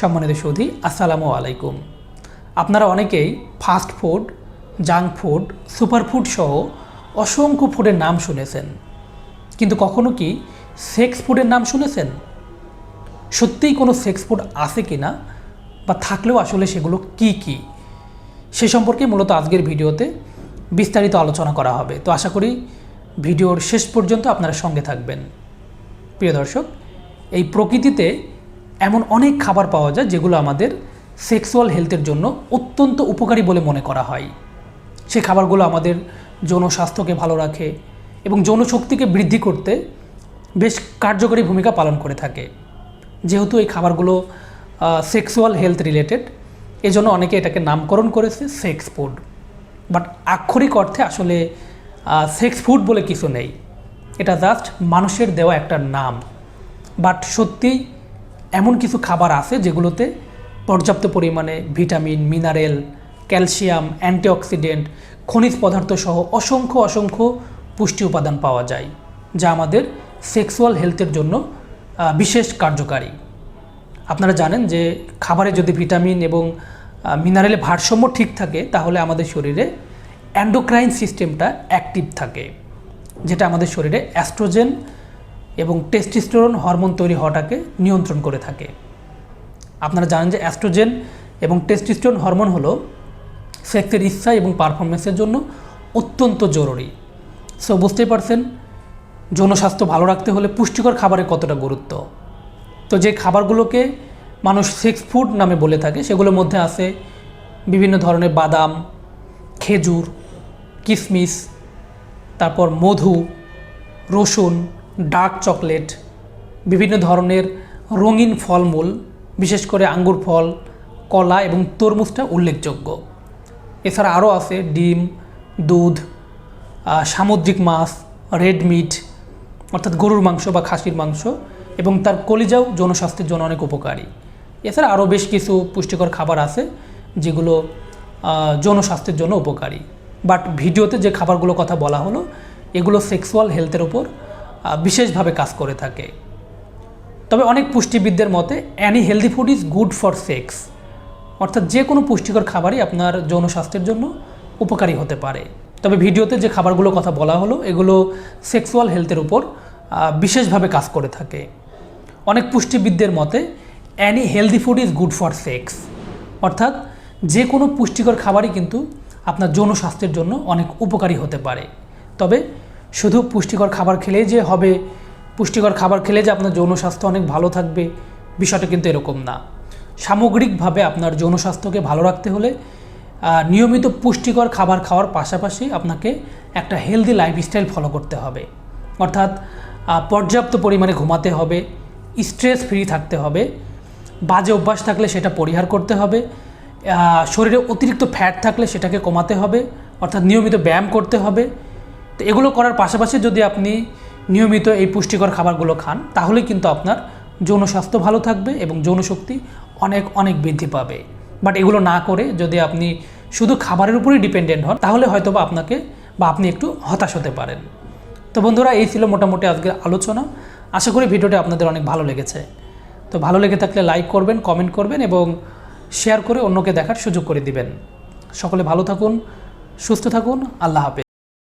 সম্মানিত সুধী আসসালামু আলাইকুম। আপনারা অনেকেই fast food, junk food, super food সহ অসংখ্য ফুডের নাম শুনেছেন। কিন্তু কখনো কি সেক্স ফুডের নাম শুনেছেন? সত্যিই কোনো সেক্স ফুড আছে কি না বা থাকলেও আসলে সেগুলো কি কি? সে সম্পর্কে মূলত আজকের ভিডিওতে বিস্তারিত আলোচনা করা হবে। তো আশা করি ভিডিওর শেষ পর্যন্ত আপনারা সঙ্গে থাকবেন। প্রিয় দর্শক, এই প্রকৃতিতে এমন অনেক খাবার পাওয়া যায় যেগুলো আমাদের সেক্সুয়াল হেলথের জন্য অত্যন্ত উপকারী বলে মনে করা হয়। সেই খাবারগুলো আমাদের যৌন স্বাস্থ্যকে ভালো রাখে এবং যৌন শক্তিকে বৃদ্ধি করতে বেশ কার্যকরী ভূমিকা পালন করে থাকে। যেহেতু এই খাবারগুলো সেক্সুয়াল হেলথ রিলেটেড এজন্য অনেকে এটাকে নামকরণ করেছে সেক্স ফুড বাট আক্ষরিক অর্থে আসলে সেক্স ফুড বলে কিছু নেই। এটা জাস্ট মানুষের দেওয়া একটা নাম। বাট সত্যিই এমন কিছু খাবার আছে যেগুলোতে পর্যাপ্ত পরিমাণে ভিটামিন, মিনারেল, ক্যালসিয়াম, অ্যান্টিঅক্সিডেন্ট, খনিজ পদার্থ সহ অসংখ্য অসংখ্য পুষ্টি উপাদান পাওয়া যায়, যা আমাদের সেক্সুয়াল হেলথের জন্য বিশেষ কার্যকারী। আপনারা জানেন যে খাবারে যদি ভিটামিন এবং মিনারেলের ভারসাম্য ঠিক থাকে, তাহলে আমাদের শরীরে অ্যান্ডোক্রাইন সিস্টেমটা অ্যাক্টিভ থাকে, যেটা আমাদের শরীরে অ্যাস্ট্রোজেন এবং টেস্টিস্টোরন হরমোন তৈরি হওয়াটাকে নিয়ন্ত্রণ করে থাকে। আপনারা জানেন যে অ্যাস্ট্রোজেন এবং টেস্টিস্টোরন হরমোন হলো সেক্সের ইচ্ছা এবং পারফরমেন্সের জন্য অত্যন্ত জরুরি। সো বুঝতেই পারছেন? যৌন স্বাস্থ্য ভালো রাখতে হলে পুষ্টিকর খাবারের কতটা গুরুত্ব? তো যে খাবারগুলোকে মানুষ সেক্স ফুড নামে বলে থাকে, সেগুলোর মধ্যে আছে বিভিন্ন ধরনের বাদাম, খেজুর কিশমিশ তারপর মধু, রসুন ডার্ক চকলেট, বিভিন্ন ধরনের রঙিন ফলমূল, বিশেষ করে আঙ্গুর ফল, কলা এবং তরমুজটা উল্লেখযোগ্য। এছাড়া আরও আছে ডিম, দুধ সামুদ্রিক মাছ, রেড মিট, অর্থাৎ গরুর মাংস বা খাসির মাংস এবং তার কলিজাও জনস্বাস্থ্যের জন্য অনেক উপকারী। এছাড়া আরও বেশ কিছু পুষ্টিকর খাবার আছে যেগুলো জনস্বাস্থ্যের জন্য উপকারী। বাট ভিডিওতে যে খাবারগুলো কথা বলা হলো, এগুলো সেক্সুয়াল হেলথের ওপর বিশেষভাবে কাজ করে থাকে। তবে অনেক পুষ্টিবিদদের মতে any healthy food is good for sex অর্থাৎ যে কোনো পুষ্টিকর খাবারই আপনার যৌন স্বাস্থ্যের জন্য উপকারী হতে পারে। তবে ভিডিওতে যে খাবারগুলোর কথা বলা হলো, এগুলো সেক্সুয়াল হেলথের উপর বিশেষভাবে কাজ করে থাকে। অনেক পুষ্টিবিদদের মতে any healthy food is good for sex অর্থাৎ যে কোনো পুষ্টিকর খাবারই কিন্তু আপনার যৌন স্বাস্থ্যের জন্য অনেক উপকারী হতে পারে। তবে শুধু পুষ্টিকর খাবার খেলেই যে হবে, পুষ্টিকর খাবার খেলে যে আপনার যৌন স্বাস্থ্য অনেক ভালো থাকবে, বিষয়টা কিন্তু এরকম না। সামগ্রিকভাবে আপনার যৌন স্বাস্থ্যকে ভালো রাখতে হলে নিয়মিত পুষ্টিকর খাবার খাওয়ার পাশাপাশি আপনাকে একটা হেলদি লাইফস্টাইল ফলো করতে হবে। অর্থাৎ পর্যাপ্ত পরিমাণে ঘুমাতে হবে স্ট্রেস ফ্রি থাকতে হবে, বাজে অভ্যাস থাকলে সেটা পরিহার করতে হবে শরীরে অতিরিক্ত ফ্যাট থাকলে সেটাকে কমাতে হবে, অর্থাৎ নিয়মিত ব্যায়াম করতে হবে তো এগুলো করার পাশাপাশি যদি আপনি নিয়মিত এই পুষ্টিকর খাবারগুলো খান, তাহলে কিন্তু আপনার যৌন স্বাস্থ্য ভালো থাকবে এবং যৌন শক্তি অনেক অনেক বৃদ্ধি পাবে। বাট এগুলো না করে যদি আপনি শুধু খাবারের উপরেই ডিপেন্ডেন্ট হন, তাহলে হয়তো বা আপনাকে বা আপনি একটু হতাশ হতে পারেন। তো বন্ধুরা, এই ছিল মোটামুটি আজকের আলোচনা। আশা করি ভিডিওটি আপনাদের অনেক ভালো লেগেছে। তো ভালো লেগে থাকলে লাইক করবেন, কমেন্ট করবেন এবং শেয়ার করে অন্যকে দেখার সুযোগ করে দিবেন। সকলে ভালো থাকুন, সুস্থ থাকুন, আল্লাহ হাফেজ।